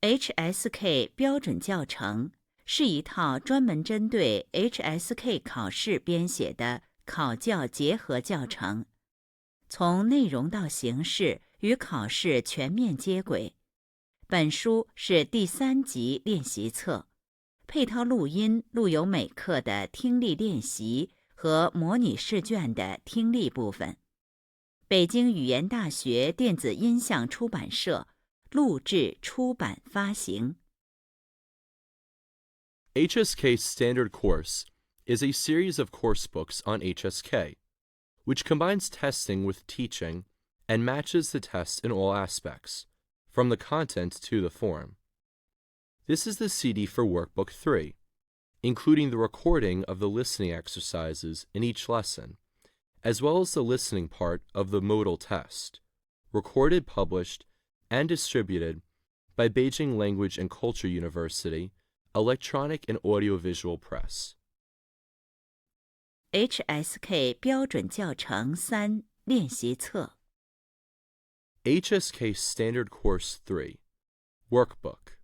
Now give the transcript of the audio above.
HSK 标准教程是一套专门针对 HSK 考试编写的考教结合教程，从内容到形式与考试全面接轨。本书是第三级练习册，配套录音录有每课的听力练习和模拟试卷的听力部分。北京语言大学电子音像出版社录制、出版、发行。 HSK Standard Course is a series of course books on HSK, which combines testing with teaching and matches the test in all aspects, from the content to the form. This is the CD for Workbook 3, including the recording of the listening exercises in each lesson, as well as the listening part of the modal test, recorded, published, and distributed by Beijing Language and Culture University Electronic and Audiovisual Press. HSK 标准教程三练习册。 HSK Standard Course 3 Workbook